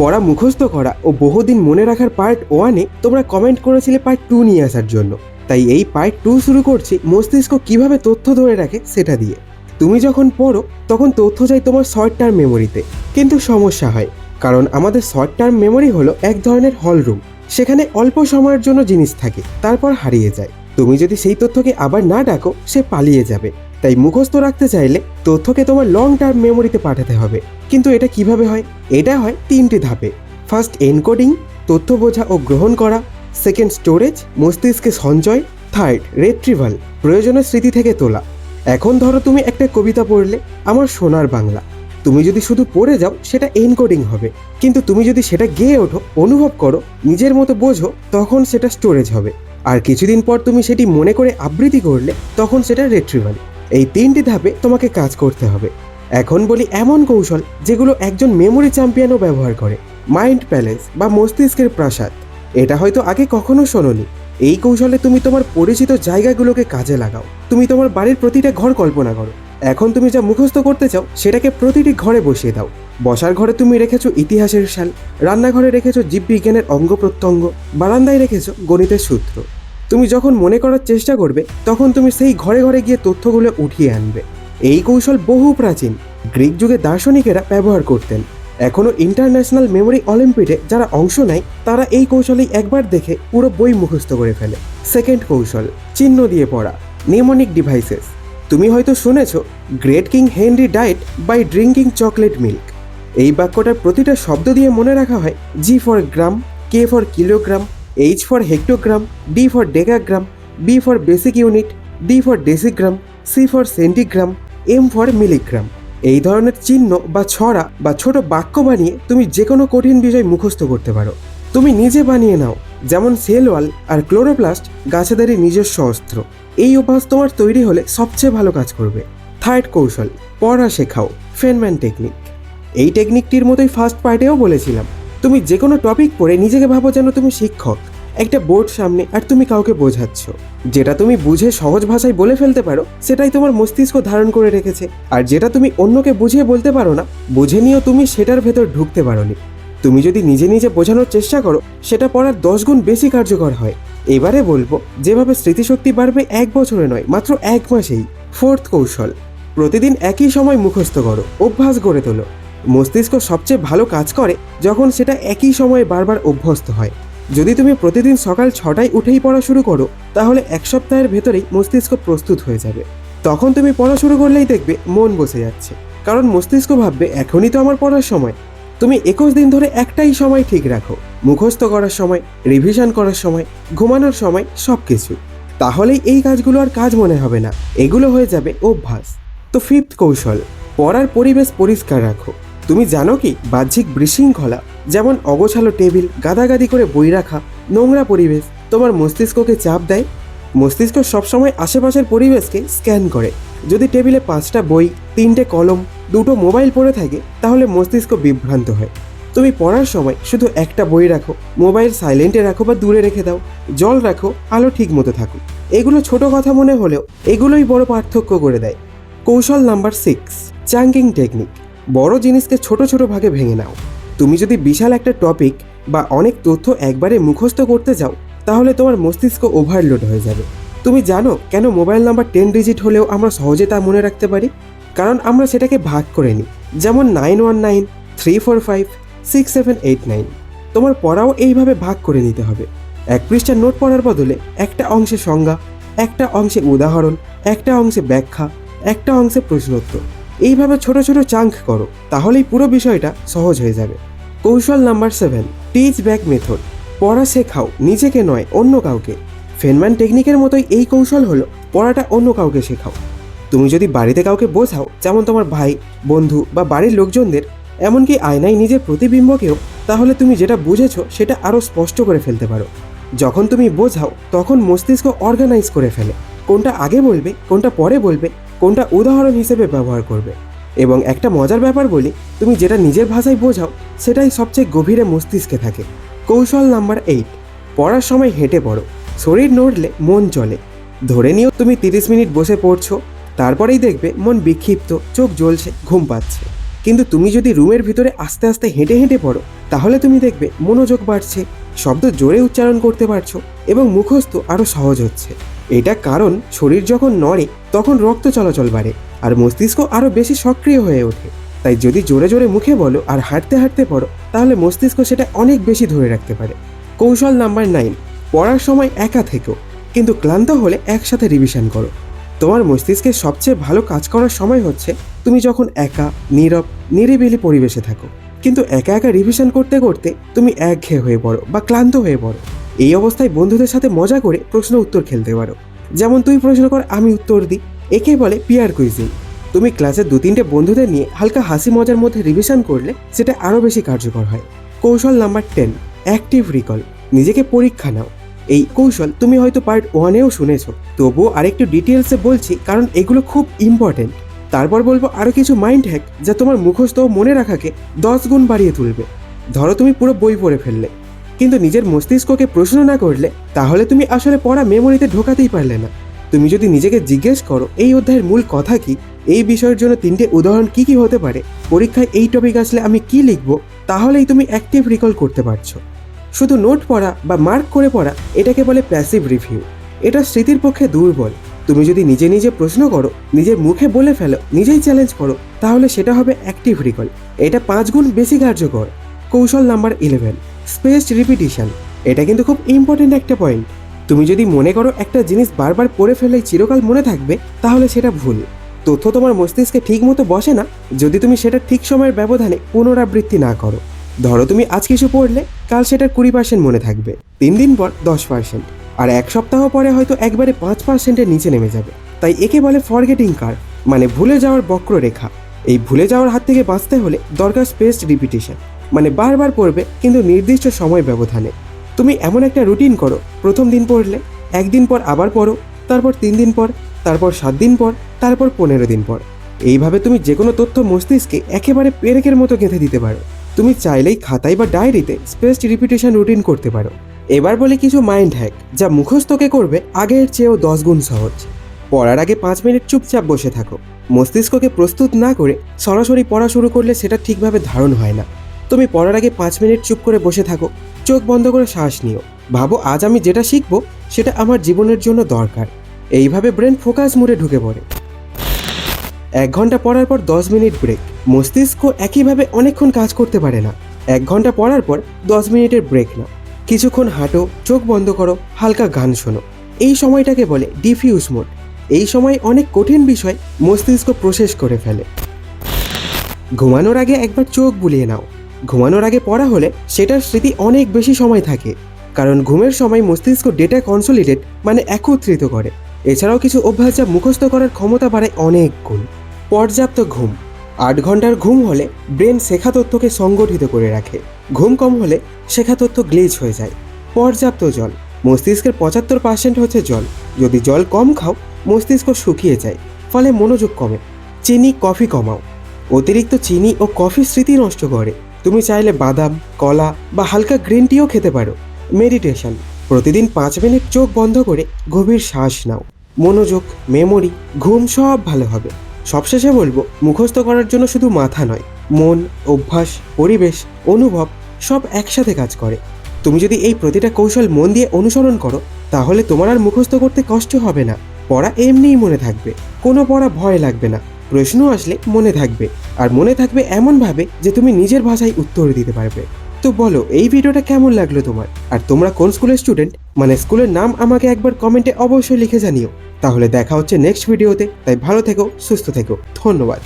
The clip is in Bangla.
পড়া মুখস্থ করা ও বহুদিন মনে রাখার পার্ট ওয়ানে তোমরা কমেন্ট করেছিলে পার্ট টু নিয়ে আসার জন্য। তাই এই পার্ট টু শুরু করছি মস্তিষ্ক কীভাবে তথ্য ধরে রাখে সেটা দিয়ে। তুমি যখন পড়ো, তখন তথ্য যায় তোমার শর্ট টার্ম মেমোরিতে কিন্তু সমস্যা হয়, কারণ আমাদের শর্ট টার্ম মেমোরি হলো এক ধরনের হল রুম সেখানে অল্প সময়ের জন্য জিনিস থাকে, তারপর হারিয়ে যায়। তুমি যদি সেই তথ্যকে আবার না ডাকো, সে পালিয়ে যাবে। তাই মুখস্থ রাখতে চাইলে তথ্যকে তোমার লং টার্ম মেমোরিতে পাঠাতে হবে। কিন্তু এটা কীভাবে হয়? এটা হয় তিনটি ধাপে। ফার্স্ট এনকোডিং তথ্য বোঝা ও গ্রহণ করা। সেকেন্ড স্টোরেজ মস্তিষ্কে সঞ্চয়। থার্ড রেট্রিভাল প্রয়োজনীয় স্মৃতি থেকে তোলা। এখন ধরো তুমি একটা কবিতা পড়লে, আমার সোনার বাংলা। তুমি যদি শুধু পড়ে যাও, সেটা এনকোডিং হবে। কিন্তু তুমি যদি সেটা গেয়ে ওঠো, অনুভব করো, নিজের মতো বোঝো, তখন সেটা স্টোরেজ হবে। আর কিছুদিন পর তুমি সেটি মনে করে আবৃত্তি করলে, তখন সেটা রেট্রিভাল এই তিনটি ধাপে তোমাকে কাজ করতে হবে। এখন বলি এমন কৌশল যেগুলো একজন মেমোরি চ্যাম্পিয়নও ব্যবহার করে। মাইন্ড প্যালেস বা মস্তিষ্কের প্রাসাদ। এটা হয়তো আগে কখনো শোনোনি। এই কৌশলে তুমি তোমার পরিচিত জায়গাগুলোকে কাজে লাগাও। তুমি তোমার বাড়ির প্রতিটা ঘর কল্পনা করো। এখন তুমি যা মুখস্থ করতে চাও, সেটাকে প্রতিটি ঘরে বসিয়ে দাও। বসার ঘরে তুমি রেখেছো ইতিহাসের সাল, রান্নাঘরে রেখেছো জীববিজ্ঞানের অঙ্গ প্রত্যঙ্গ, বারান্দায় রেখেছো গণিতের সূত্র। তুমি যখন মনে করার চেষ্টা করবে, তখন তুমি সেই ঘরে ঘরে গিয়ে তথ্যগুলো উঠিয়ে আনবে। এই কৌশল বহু প্রাচীন। গ্রিক যুগে দার্শনিকেরা ব্যবহার করতেন। এখনও ইন্টারন্যাশনাল মেমোরি অলিম্পিডে যারা অংশ নেয়, তারা এই কৌশলেই একবার দেখে পুরো বই মুখস্থ করে ফেলে। সেকেন্ড কৌশল, চিহ্ন দিয়ে পড়া নিউমোনিক ডিভাইসেস তুমি হয়তো শুনেছ great king Henry died by drinking chocolate milk এই বাক্যটার প্রতিটা শব্দ দিয়ে মনে রাখা হয় G for gram K for kilogram H for hectogram D for decagram B for basic unit D for decigram C for centigram M for milligram এই ধরনের চিহ্ন বা ছড়া বা ছোট বাক্য বানিয়ে তুমি যে কোনো কঠিন বিষয় মুখস্থ করতে পারো। তুমি নিজে বানিয়ে নাও, যেমন সেল ওয়াল আর ক্লোরোপ্লাস্ট গাছেদারি নিজস্ব অস্ত্র। এই অভ্যাস তোমার তৈরি হলে সবচেয়ে ভালো কাজ করবে। থার্ড কৌশল, পড়া শেখাও, ফেনম্যান টেকনিক। এই টেকনিকটির মতোই ফার্স্ট পার্টেও বলেছিলাম, তুমি যে কোনো টপিক পড়ে নিজেকে ভাবো যেন তুমি শিক্ষক। একটা বোর্ড সামনে আর তুমি কাউকে বোঝাচ্ছ। যেটা তুমি বুঝে সহজ ভাষায় বলে ফেলতে পারো, সেটাই তোমার মস্তিষ্ক ধারণ করে রেখেছে। আর যেটা তুমি অন্যকে বুঝিয়ে বলতে পারো না, বুঝে নিয়েও তুমি সেটার ভেতর ঢুকতে পারোনি। তুমি যদি নিজে নিজে বোঝানোর চেষ্টা করো, সেটা পড়ার দশ গুণ বেশি কার্যকর হয়। এবারে বলব, যেভাবে স্মৃতিশক্তি বাড়বে এক বছরে নয়, মাত্র এক মাসেই। ফোর্থ কৌশল, প্রতিদিন একই সময় মুখস্থ করো, অভ্যাস গড়ে তোলো। মস্তিষ্ক সবচেয়ে ভালো কাজ করে যখন সেটা একই সময়ে বারবার অভ্যস্ত হয়। যদি তুমি প্রতিদিন সকাল ছটায় উঠেই পড়া শুরু করো, তাহলে এক সপ্তাহের ভেতরেই মস্তিষ্ক প্রস্তুত হয়ে যাবে। তখন তুমি পড়া শুরু করলেই দেখবে মন বসে যাচ্ছে। কারণ মস্তিষ্ক ভাববে, এখনই তো আমার পড়ার সময়। তুমি একুশ দিন ধরে একটাই সময় ঠিক রাখো। মুখস্থ করার সময় রিভিশন করার সময়, ঘুমানোর সময় সব কিছু তাহলেই এই কাজগুলো আর কাজ মনে হবে না। এগুলো হয়ে যাবে অভ্যাস। তো ফিফথ কৌশল, পড়ার পরিবেশ পরিষ্কার রাখো। তুমি জানো কি, বাহ্যিক বিশৃঙ্খলা যেমন অগোছালো টেবিল, গাদাগাদি করে বই রাখা, নোংরা পরিবেশ। তোমার মস্তিষ্ককে চাপ দেয়? মস্তিষ্ক সবসময় আশেপাশের পরিবেশকে স্ক্যান করে। যদি টেবিলে পাঁচটা বই, তিনটে কলম, দুটো মোবাইল পড়ে থাকে, তাহলে মস্তিষ্ক বিভ্রান্ত হয়। তুমি পড়ার সময় শুধু একটা বই রাখো, মোবাইল সাইলেন্টে রাখো বা দূরে রেখে দাও, জল রাখো, আলো ঠিক মতো থাকুক। এগুলো ছোট কথা মনে হলেও এগুলোই বড় পার্থক্য করে দেয়। কৌশল নাম্বার সিক্স চাঙ্কিং টেকনিক বড় জিনিসকে ছোট ছোট ভাগে ভেঙে নাও। তুমি যদি বিশাল একটা টপিক বা অনেক তথ্য একবারে মুখস্থ করতে যাও, তাহলে তোমার মস্তিষ্ক ওভারলোড হয়ে যাবে। তুমি জানো কেন মোবাইল নাম্বার টেন ডিজিট হলেও আমরা সহজে তা মনে রাখতে পারি? কারণ আমরা সেটাকে ভাগ করে নিই। যেমন nine one nine three four five six seven eight nine তোমার পড়াও এইভাবে ভাগ করে নিতে হবে। এক পৃষ্ঠার নোট পড়ার বদলে একটা অংশে সংজ্ঞা, একটা অংশে উদাহরণ, একটা অংশে ব্যাখ্যা, একটা অংশে প্রশ্নোত্তর। এইভাবে ছোট ছোট চাঙ্ক করো, তাহলেই পুরো বিষয়টা সহজ হয়ে যাবে। কৌশল number seven teach back method পড়া শেখাও, নিজেকে নয়, অন্য কাউকে। ফেনম্যান টেকনিকের মতোই এই কৌশল হলো, পড়াটা অন্য কাউকে শেখাও। তুমি যদি বাড়িতে কাউকে বোঝাও, যেমন তোমার ভাই, বন্ধু বা বাড়ির লোকজনদের, এমনকি আয়নায় নিজের প্রতিবিম্বকেও, তাহলে তুমি যেটা বুঝেছ, সেটা আরও স্পষ্ট করে ফেলতে পারো। যখন তুমি বোঝাও, তখন মস্তিষ্ক অর্গানাইজ করে ফেলে। কোনটা আগে বলবে, কোনটা পরে বলবে, কোনটা উদাহরণ হিসেবে ব্যবহার করবে। এবং একটা মজার ব্যাপার বলি, তুমি যেটা নিজের ভাষায় বোঝাও, সেটাই সবচেয়ে গভীরে মস্তিষ্কে থাকে। কৌশল নাম্বার এইট পড়ার সময় হেঁটে পড়ো। শরীর নড়লে মন চলে। ধরে নিও তুমি তিরিশ মিনিট বসে পড়ছো, তারপরেই দেখবে মন বিক্ষিপ্ত, চোখ জ্বলছে, ঘুম পাচ্ছে। কিন্তু তুমি যদি রুমের ভিতরে আস্তে আস্তে হেঁটে হেঁটে পড়ো, তাহলে তুমি দেখবে মনোযোগ বাড়ছে, শব্দ জোরে উচ্চারণ করতে পারছ এবং মুখস্থ আরও সহজ হচ্ছে। এটা কারণ শরীর যখন নড়ে, তখন রক্ত চলাচল বাড়ে। আর মস্তিষ্ক আরও বেশি সক্রিয় হয়ে ওঠে। তাই যদি জোরে জোরে মুখে বলো আর হাঁটতে হাঁটতে পড়ো, তাহলে মস্তিষ্ক সেটা অনেক বেশি ধরে রাখতে পারে। কৌশল নাম্বার নাইন, পড়ার সময় একা থেকো, কিন্তু ক্লান্ত হলে একসাথে রিভিশন করো। তোমার মস্তিষ্কের সবচেয়ে ভালো কাজ করার সময় হচ্ছে তুমি যখন একা, নীরব, নিরিবিলি পরিবেশে থাকো। কিন্তু একা একা রিভিশন করতে করতে তুমি একঘেয়ে হয়ে পড়ো বা ক্লান্ত হয়ে পড়ো। এই অবস্থায় বন্ধুদের সাথে মজা করে প্রশ্ন উত্তর খেলতে পারো। যেমন, তুই প্রশ্ন কর, আমি উত্তর দিই। একে বলে পিয়ার কুইজিং তুমি ক্লাসের দু তিনটে বন্ধুদের নিয়ে হালকা হাসি মজার মধ্যে রিভিশন করলে সেটা আরও বেশি কার্যকর হয়। কৌশল নাম্বার টেন অ্যাক্টিভ রিকল নিজেকে পরীক্ষা নাও। এই কৌশল তুমি হয়তো পার্ট ওয়ানেও শুনেছো, তবুও আরেকটু ডিটেলসে বলছি কারণ এগুলো খুব ইম্পর্টেন্ট তারপর বলব আরও কিছু মাইন্ড হ্যাক যা তোমার মুখস্থ মনে রাখাকে দশ গুণ বাড়িয়ে তুলবে। ধরো তুমি পুরো বই পড়ে ফেললে। কিন্তু নিজের মস্তিষ্ককে প্রশ্ন না করলে তাহলে তুমি আসলে পড়া মেমোরিতে ঢোকাতেই পারলে না। তুমি যদি নিজেকে জিজ্ঞেস করো, এই অধ্যায়ের মূল কথা কি? এই বিষয়ের জন্য তিনটে উদাহরণ কি কি হতে পারে? পরীক্ষায় এই টপিক আসলে আমি কি লিখব? তাহলেই তুমি অ্যাক্টিভ রিকল করতে পারছ। শুধু নোট পড়া বা মার্ক করে পড়া, এটাকে বলে প্যাসিভ রিভিউ এটা স্মৃতির পক্ষে দুর্বল। তুমি যদি নিজে নিজে প্রশ্ন করো, নিজের মুখে বলে ফেলো, নিজেই চ্যালেঞ্জ করো, তাহলে সেটা হবে অ্যাক্টিভ রিকল এটা পাঁচ গুণ বেশি কার্যকর। কৌশল নাম্বার ইলেভেন স্পেস রিপিটিশন এটা কিন্তু খুব ইম্পর্টেন্ট একটা পয়েন্ট তুমি যদি মনে করো একটা জিনিস বারবার পড়ে ফেললেই চিরকাল মনে থাকবে, তাহলে সেটা ভুল। তথ্য তোমার মস্তিষ্কে ঠিক মতো বসে না, যদি তুমি সেটা ঠিক সময়ের ব্যবধানে পুনরাবৃত্তি না করো। ধরো তুমি আজ কিছু পড়লে, কাল সেটার কুড়ি পার্সেন্ট মনে থাকবে, তিন দিন পর দশ পার্সেন্ট আর এক সপ্তাহ পরে হয়তো একবারে পাঁচ পার্সেন্টের নিচে নেমে যাবে। তাই একে বলে ফরগেটিং কার মানে ভুলে যাওয়ার বক্ররেখা। এই ভুলে যাওয়ার হাত থেকে বাঁচতে হলে দরকার স্পেসড রিপিটিশন মানে বারবার পড়বে কিন্তু নির্দিষ্ট সময় ব্যবধানে। তুমি এমন একটা রুটিন করো। প্রথম দিন পড়লে, একদিন পর আবার পড়ো, তারপর তিন দিন পর, তারপর সাত দিন পর, তারপর পনেরো দিন পর। এইভাবে তুমি যে কোনো তথ্য মস্তিষ্কে একেবারে পেরেকের মতো গেঁথে দিতে পারো। তুমি চাইলেই খাতায় বা ডায়েরিতে স্পেসড রিপিটেশন রুটিন করতে পারো। এবার বলে কিছু মাইন্ড হ্যাক যা মুখস্থকে করবে আগের চেয়েও দশ গুণ সহজ। পড়ার আগে পাঁচ মিনিট চুপচাপ বসে থাকো। মস্তিষ্ককে প্রস্তুত না করে সরাসরি পড়া শুরু করলে সেটা ঠিকভাবে ধারণ হয় না। তুমি পড়ার আগে পাঁচ মিনিট চুপ করে বসে থাকো। চোখ বন্ধ করে শ্বাস নিও। ভাবো, আজ আমি যেটা শিখব, সেটা আমার জীবনের জন্য দরকার। এইভাবে ব্রেন ফোকাস মুডে ঢুকে পড়ে। এক ঘণ্টা পড়ার পর দশ মিনিট ব্রেক। মস্তিষ্ক একইভাবে অনেকক্ষণ কাজ করতে পারে না। এক ঘণ্টা পড়ার পর দশ মিনিটের ব্রেক নাও। কিছুক্ষণ হাঁটো, চোখ বন্ধ করো, হালকা গান শোনো। এই সময়টাকে বলে ডিফিউজ মোড। এই সময় অনেক কঠিন বিষয় মস্তিষ্ক প্রসেস করে ফেলে। ঘুমানোর আগে একবার চোখ বুলিয়ে নাও। ঘুমানোর আগে পড়া হলে সেটার স্মৃতি অনেক বেশি সময় থাকে, কারণ ঘুমের সময় মস্তিষ্ক ডেটা কনসোলিডেট মানে একত্রিত করে। এছাড়াও কিছু অভ্যাস যা মুখস্থ করার ক্ষমতা বাড়ায় অনেক গুণ। পর্যাপ্ত ঘুম। আট ঘণ্টার ঘুম হলে ব্রেন শেখা তথ্যকে সংগঠিত করে রাখে। ঘুম কম হলে শেখা তথ্য গ্লেজ হয়ে যায়। পর্যাপ্ত জল। মস্তিষ্কের পঁচাত্তর পার্সেন্ট হচ্ছে জল। যদি জল কম খাও, মস্তিষ্ক শুকিয়ে যায়, ফলে মনোযোগ কমে। চিনি, কফি কমাও। অতিরিক্ত চিনি ও কফি স্মৃতি নষ্ট করে। তুমি চাইলে বাদাম, কলা বা হালকা গ্রিন টিও খেতে পারো। মেডিটেশন। প্রতিদিন পাঁচ মিনিট চোখ বন্ধ করে গভীর শ্বাস নাও। মনোযোগ, মেমোরি, ঘুম সব ভালো হবে। সবশেষে বলব, মুখস্থ করার জন্য শুধু মাথা নয়, মন, অভ্যাস, পরিবেশ, অনুভব সব একসাথে কাজ করে। তুমি যদি এই প্রতিটা কৌশল মন দিয়ে অনুসরণ করো, তাহলে তোমার আর মুখস্থ করতে কষ্ট হবে না। পড়া এমনিই মনে থাকবে, কোনো পড়া ভয় লাগবে না। প্রশ্ন আসলে মনে থাকবে। আর মনে থাকবে এমনভাবে যে তুমি নিজের ভাষায় উত্তর দিতে পারবে। তো বলো, এই ভিডিওটা কেমন লাগল তোমার? আর তোমরা কোন স্কুলের স্টুডেন্ট মানে স্কুলের নাম আমাকে একবার কমেন্টে অবশ্যই লিখে জানিও। তাহলে দেখা হচ্ছে নেক্সট ভিডিওতে তাই ভালো থেকো, সুস্থ থেকো। ধন্যবাদ।